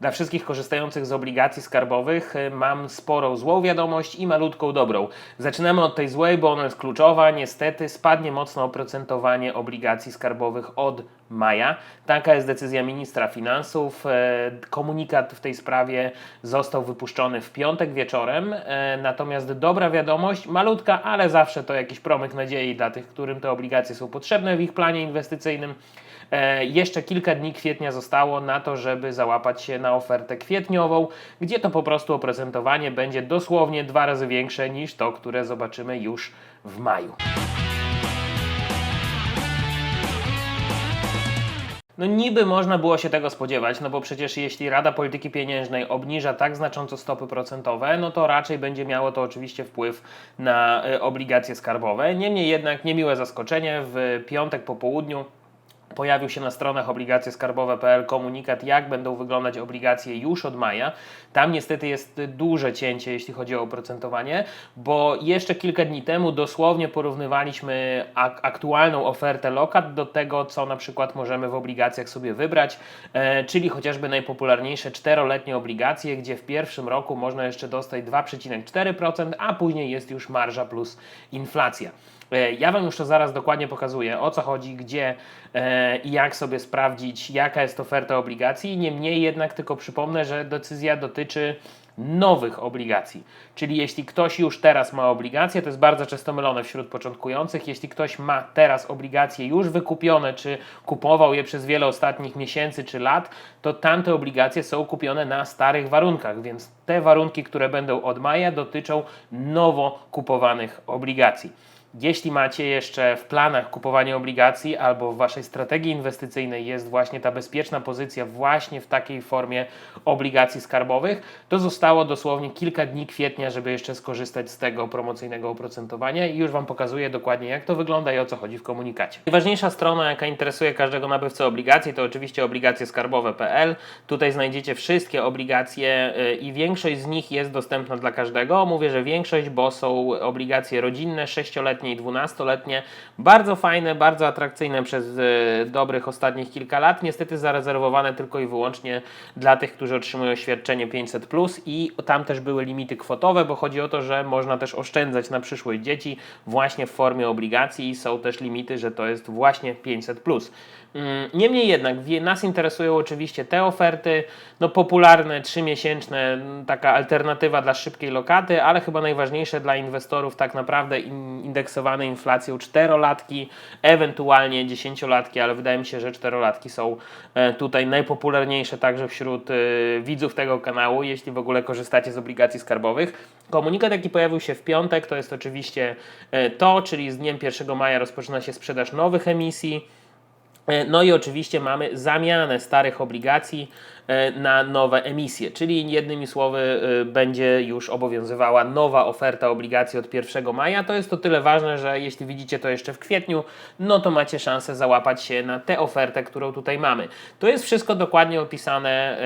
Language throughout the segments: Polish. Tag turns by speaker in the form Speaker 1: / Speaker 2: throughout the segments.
Speaker 1: Dla wszystkich korzystających z obligacji skarbowych y, mam sporą złą wiadomość i malutką dobrą. Zaczynamy od tej złej, bo ona jest kluczowa. Niestety spadnie mocno oprocentowanie obligacji skarbowych od maja. Taka jest decyzja ministra finansów. E, Komunikat w tej sprawie został wypuszczony w piątek wieczorem. E, Natomiast dobra wiadomość, malutka, ale zawsze to jakiś promyk nadziei dla tych, którym te obligacje są potrzebne w ich planie inwestycyjnym. E, Jeszcze kilka dni kwietnia zostało na to, żeby załapać się na ofertę kwietniową, gdzie to po prostu oprocentowanie będzie dosłownie dwa razy większe niż to, które zobaczymy już w maju. No niby można było się tego spodziewać, no bo przecież jeśli Rada Polityki Pieniężnej obniża tak znacząco stopy procentowe, no to raczej będzie miało to oczywiście wpływ na y, obligacje skarbowe. Niemniej jednak niemiłe zaskoczenie w piątek po południu Pojawił się na stronach obligacjeskarbowe.pl komunikat, jak będą wyglądać obligacje już od maja. Tam niestety jest duże cięcie, jeśli chodzi o oprocentowanie, bo jeszcze kilka dni temu dosłownie porównywaliśmy ak- aktualną ofertę lokat do tego, co na przykład możemy w obligacjach sobie wybrać, e, czyli chociażby najpopularniejsze czteroletnie obligacje, gdzie w pierwszym roku można jeszcze dostać 2,4%, a później jest już marża plus inflacja. E, Ja Wam już to zaraz dokładnie pokazuję, o co chodzi, gdzie e, i jak sobie sprawdzić, jaka jest oferta obligacji. Niemniej jednak tylko przypomnę, że decyzja dotyczy nowych obligacji. Czyli jeśli ktoś już teraz ma obligacje, to jest bardzo często mylone wśród początkujących. Jeśli ktoś ma teraz obligacje już wykupione, czy kupował je przez wiele ostatnich miesięcy czy lat, to tamte obligacje są kupione na starych warunkach, więc te warunki, które będą od maja, dotyczą nowo kupowanych obligacji. Jeśli macie jeszcze w planach kupowanie obligacji albo w waszej strategii inwestycyjnej jest właśnie ta bezpieczna pozycja właśnie w takiej formie obligacji skarbowych, to zostało dosłownie kilka dni kwietnia, żeby jeszcze skorzystać z tego promocyjnego oprocentowania i już wam pokazuję dokładnie jak to wygląda i o co chodzi w komunikacie. Najważniejsza strona, jaka interesuje każdego nabywcę obligacji, to oczywiście obligacjeskarbowe.pl. Tutaj znajdziecie wszystkie obligacje y, i większość z nich jest dostępna dla każdego. Mówię, że większość, bo są obligacje rodzinne, 6-letnie i 12-letnie. Bardzo fajne, bardzo atrakcyjne przez y, dobrych ostatnich kilka lat. Niestety zarezerwowane tylko i wyłącznie dla tych, którzy otrzymują świadczenie 500 i tam też były limity kwotowe, bo chodzi o to, że można też oszczędzać na przyszłość dzieci właśnie w formie obligacji i są też limity, że to jest właśnie 500 Mm, Niemniej jednak nas interesują oczywiście te oferty, no popularne, trzymiesięczne, m, taka alternatywa dla szybkiej lokaty, ale chyba najważniejsze dla inwestorów tak naprawdę in- indeksowane inflacją czterolatki, ewentualnie dziesięciolatki, ale wydaje mi się, że czterolatki są e, tutaj najpopularniejsze także wśród e, widzów tego kanału, jeśli w ogóle korzystacie z obligacji skarbowych. Komunikat, jaki pojawił się w piątek, to jest oczywiście e, to, czyli z dniem 1 maja rozpoczyna się sprzedaż nowych emisji. E, No i oczywiście mamy zamianę starych obligacji e, na nowe emisje, czyli jednymi słowy e, będzie już obowiązywała nowa oferta obligacji od 1 maja. To jest to tyle ważne, że jeśli widzicie to jeszcze w kwietniu, no to macie szansę załapać się na tę ofertę, którą tutaj mamy. To jest wszystko dokładnie opisane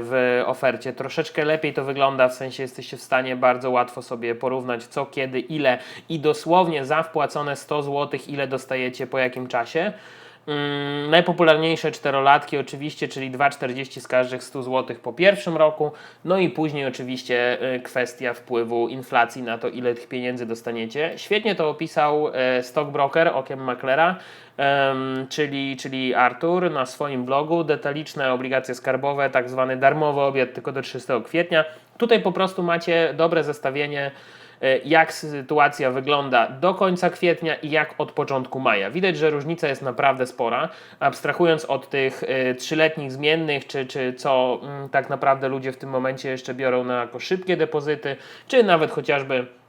Speaker 1: w ofercie. Troszeczkę lepiej to wygląda, w sensie jesteście w stanie bardzo łatwo sobie porównać co, kiedy, ile i dosłownie za wpłacone 100 zł, ile dostajecie po jakim czasie. Mm, najpopularniejsze czterolatki oczywiście, czyli 2,40 z każdych 100 zł po pierwszym roku, no i później oczywiście y, kwestia wpływu inflacji na to, ile tych pieniędzy dostaniecie. Świetnie to opisał e, stockbroker okiem maklera, czyli, czyli Artur na swoim blogu, detaliczne obligacje skarbowe, tak zwany darmowy obiad tylko do 30 kwietnia. Tutaj po prostu macie dobre zestawienie jak sytuacja wygląda do końca kwietnia i jak od początku maja. Widać, że różnica jest naprawdę spora. Abstrahując od tych e, trzyletnich zmiennych, czy, czy co mm, tak naprawdę ludzie w tym momencie jeszcze biorą na jako szybkie depozyty, czy nawet chociażby e,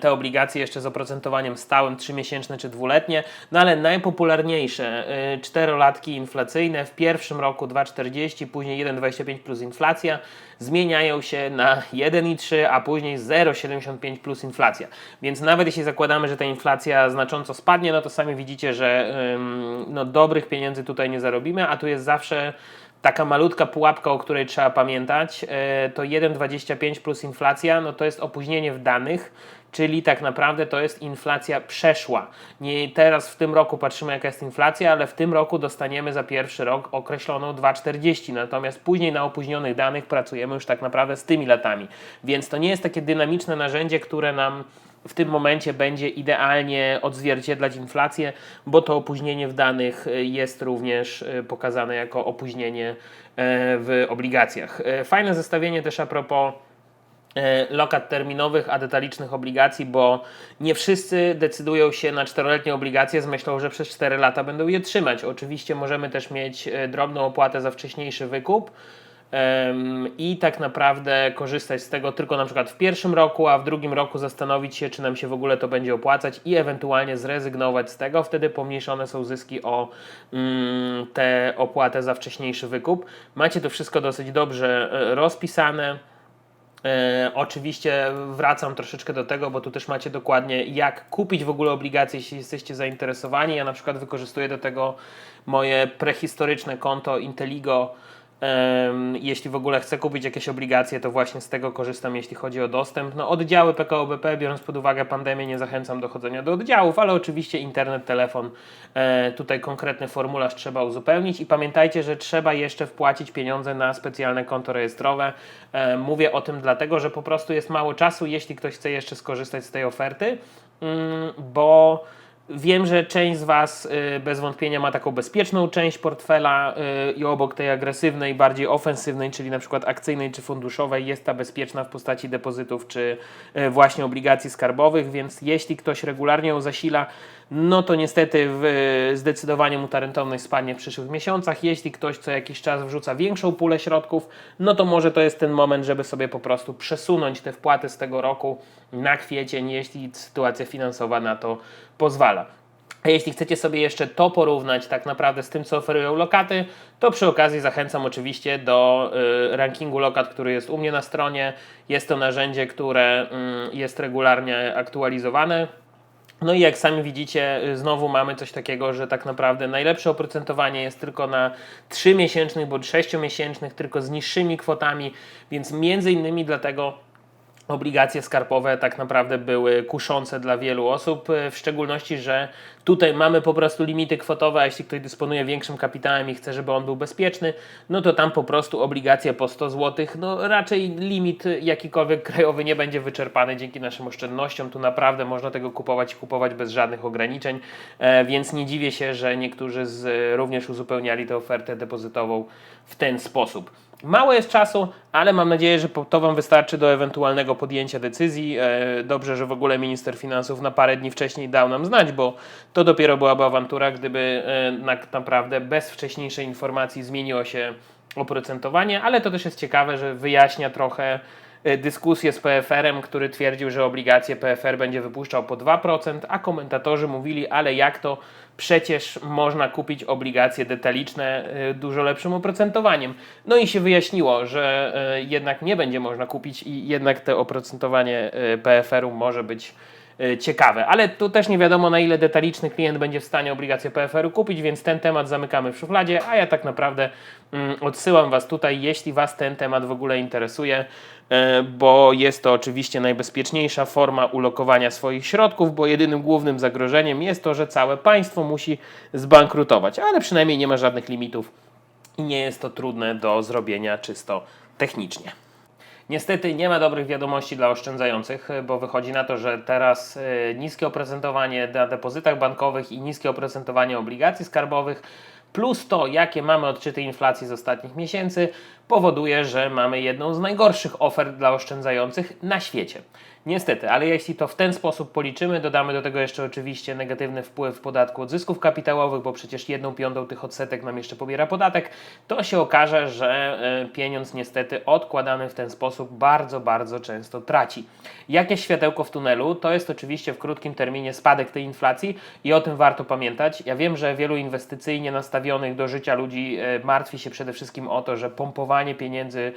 Speaker 1: te obligacje jeszcze z oprocentowaniem stałym, 3-miesięczne czy dwuletnie, no ale najpopularniejsze e, czterolatki inflacyjne w pierwszym roku 2,40, później 1,25 plus inflacja zmieniają się na 1,3, a później 0,75 plus inflacja. Więc nawet jeśli zakładamy, że ta inflacja znacząco spadnie, no to sami widzicie, że no, dobrych pieniędzy tutaj nie zarobimy, a tu jest zawsze taka malutka pułapka, o której trzeba pamiętać, e, to 1,25 plus inflacja, no to jest opóźnienie w danych, czyli tak naprawdę to jest inflacja przeszła. Nie teraz w tym roku patrzymy jaka jest inflacja, ale w tym roku dostaniemy za pierwszy rok określoną 2,40, natomiast później na opóźnionych danych pracujemy już tak naprawdę z tymi latami. Więc to nie jest takie dynamiczne narzędzie, które nam w tym momencie będzie idealnie odzwierciedlać inflację, bo to opóźnienie w danych y, jest również y, pokazane jako opóźnienie e, w obligacjach. E, Fajne zestawienie też a propos e, lokat terminowych, a detalicznych obligacji, bo nie wszyscy decydują się na czteroletnie obligacje z myślą, że przez 4 lata będą je trzymać. Oczywiście możemy też mieć e, drobną opłatę za wcześniejszy wykup i tak naprawdę korzystać z tego tylko na przykład w pierwszym roku, a w drugim roku zastanowić się, czy nam się w ogóle to będzie opłacać i ewentualnie zrezygnować z tego. Wtedy pomniejszone są zyski o mm, tę opłatę za wcześniejszy wykup. Macie to wszystko dosyć dobrze e, rozpisane. E, oczywiście wracam troszeczkę do tego, bo tu też macie dokładnie jak kupić w ogóle obligacje, jeśli jesteście zainteresowani. Ja na przykład wykorzystuję do tego moje prehistoryczne konto Inteligo. Jeśli w ogóle chcę kupić jakieś obligacje, to właśnie z tego korzystam, jeśli chodzi o dostęp. No, oddziały PKO BP, biorąc pod uwagę pandemię, nie zachęcam do chodzenia do oddziałów, ale oczywiście internet, telefon, e, tutaj konkretny formularz trzeba uzupełnić i pamiętajcie, że trzeba jeszcze wpłacić pieniądze na specjalne konto rejestrowe. E, mówię o tym dlatego, że po prostu jest mało czasu, jeśli ktoś chce jeszcze skorzystać z tej oferty, mm, bo Wiem, że część z Was y, bez wątpienia ma taką bezpieczną część portfela y, i obok tej agresywnej, bardziej ofensywnej, czyli na przykład akcyjnej czy funduszowej, jest ta bezpieczna w postaci depozytów czy y, właśnie obligacji skarbowych, więc jeśli ktoś regularnie ją zasila, no to niestety w, zdecydowanie mu ta rentowność spadnie w przyszłych miesiącach. Jeśli ktoś co jakiś czas wrzuca większą pulę środków, no to może to jest ten moment, żeby sobie po prostu przesunąć te wpłaty z tego roku na kwiecień, jeśli sytuacja finansowa na to pozwala. A jeśli chcecie sobie jeszcze to porównać tak naprawdę z tym, co oferują lokaty, to przy okazji zachęcam oczywiście do y, rankingu lokat, który jest u mnie na stronie. Jest to narzędzie, które y, jest regularnie aktualizowane. No i jak sami widzicie, y, znowu mamy coś takiego, że tak naprawdę najlepsze oprocentowanie jest tylko na 3-miesięcznych bądź 6-miesięcznych, tylko z niższymi kwotami, więc między innymi dlatego obligacje skarbowe tak naprawdę były kuszące dla wielu osób, e, w szczególności, że tutaj mamy po prostu limity kwotowe, a jeśli ktoś dysponuje większym kapitałem i chce, żeby on był bezpieczny, no to tam po prostu obligacje po 100 zł, no raczej limit jakikolwiek krajowy nie będzie wyczerpany dzięki naszym oszczędnościom, tu naprawdę można tego kupować i kupować bez żadnych ograniczeń, e, więc nie dziwię się, że niektórzy z, również uzupełniali tę ofertę depozytową w ten sposób. Mało jest czasu, ale mam nadzieję, że to Wam wystarczy do ewentualnego podjęcia decyzji. E, Dobrze, że w ogóle minister finansów na parę dni wcześniej dał nam znać, bo to dopiero byłaby awantura, gdyby tak naprawdę bez wcześniejszej informacji zmieniło się oprocentowanie, ale to też jest ciekawe, że wyjaśnia trochę dyskusję z PFR-em, który twierdził, że obligacje PFR będzie wypuszczał po 2%, a komentatorzy mówili, ale jak to przecież można kupić obligacje detaliczne e, dużo lepszym oprocentowaniem. No i się wyjaśniło, że e, jednak nie będzie można kupić i jednak to oprocentowanie e, PFR-u może być e, ciekawe. Ale tu też nie wiadomo na ile detaliczny klient będzie w stanie obligacje PFR-u kupić, więc ten temat zamykamy w szufladzie, a ja tak naprawdę mm, odsyłam Was tutaj, jeśli Was ten temat w ogóle interesuje, e, bo jest to oczywiście najbezpieczniejsza forma ulokowania swoich środków, bo jedynym głównym zagrożeniem jest to, że całe państwo musi zbankrutować, ale przynajmniej nie ma żadnych limitów i nie jest to trudne do zrobienia czysto technicznie. Niestety nie ma dobrych wiadomości dla oszczędzających, bo wychodzi na to, że teraz e, niskie oprocentowanie na depozytach bankowych i niskie oprocentowanie obligacji skarbowych plus to, jakie mamy odczyty inflacji z ostatnich miesięcy, powoduje, że mamy jedną z najgorszych ofert dla oszczędzających na świecie. Niestety, ale jeśli to w ten sposób policzymy, dodamy do tego jeszcze oczywiście negatywny wpływ podatku od zysków kapitałowych, bo przecież jedną piątą tych odsetek nam jeszcze pobiera podatek, to się okaże, że e, pieniądz niestety odkładany w ten sposób bardzo, bardzo często traci. Jakie światełko w tunelu? To jest oczywiście w krótkim terminie spadek tej inflacji i o tym warto pamiętać. Ja wiem, że wielu inwestycyjnie nastawionych do życia ludzi e, martwi się przede wszystkim o to, że pompowanie pieniędzy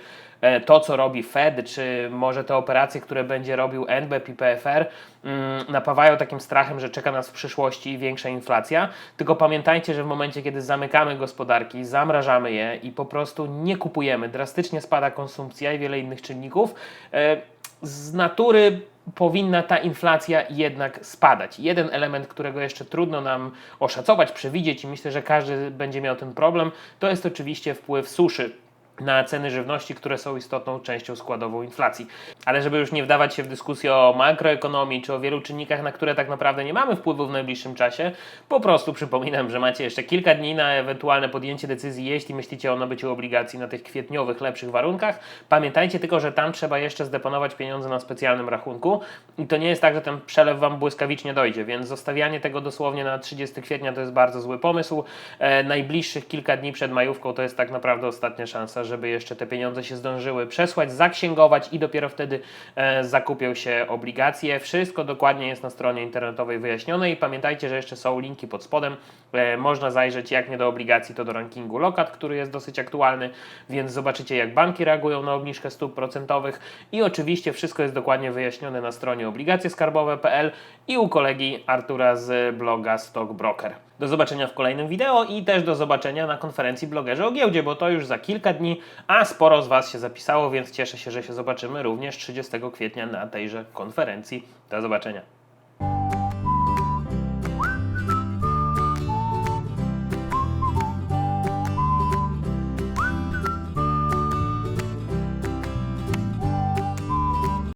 Speaker 1: to, co robi Fed, czy może te operacje, które będzie robił NBP i PFR, mm, napawają takim strachem, że czeka nas w przyszłości większa inflacja. Tylko pamiętajcie, że w momencie, kiedy zamykamy gospodarki, zamrażamy je i po prostu nie kupujemy, drastycznie spada konsumpcja i wiele innych czynników, e, z natury powinna ta inflacja jednak spadać. Jeden element, którego jeszcze trudno nam oszacować, przewidzieć i myślę, że każdy będzie miał ten problem, to jest oczywiście wpływ suszy na ceny żywności, które są istotną częścią składową inflacji. Ale żeby już nie wdawać się w dyskusję o makroekonomii czy o wielu czynnikach, na które tak naprawdę nie mamy wpływu w najbliższym czasie, po prostu przypominam, że macie jeszcze kilka dni na ewentualne podjęcie decyzji, jeśli myślicie o nabyciu obligacji na tych kwietniowych, lepszych warunkach. Pamiętajcie tylko, że tam trzeba jeszcze zdeponować pieniądze na specjalnym rachunku i to nie jest tak, że ten przelew Wam błyskawicznie dojdzie, więc zostawianie tego dosłownie na 30 kwietnia to jest bardzo zły pomysł. E, najbliższych kilka dni przed majówką to jest tak naprawdę ostatnia szansa, żeby jeszcze te pieniądze się zdążyły przesłać, zaksięgować i dopiero wtedy e, zakupią się obligacje. Wszystko dokładnie jest na stronie internetowej wyjaśnione i pamiętajcie, że jeszcze są linki pod spodem. E, można zajrzeć jak nie do obligacji, to do rankingu lokat, który jest dosyć aktualny, więc zobaczycie jak banki reagują na obniżkę stóp procentowych i oczywiście wszystko jest dokładnie wyjaśnione na stronie obligacjeskarbowe.pl i u kolegi Artura z bloga Stockbroker. Do zobaczenia w kolejnym wideo i też do zobaczenia na konferencji blogerzy o giełdzie, bo to już za kilka dni, a sporo z Was się zapisało, więc cieszę się, że się zobaczymy również 30 kwietnia na tejże konferencji. Do zobaczenia.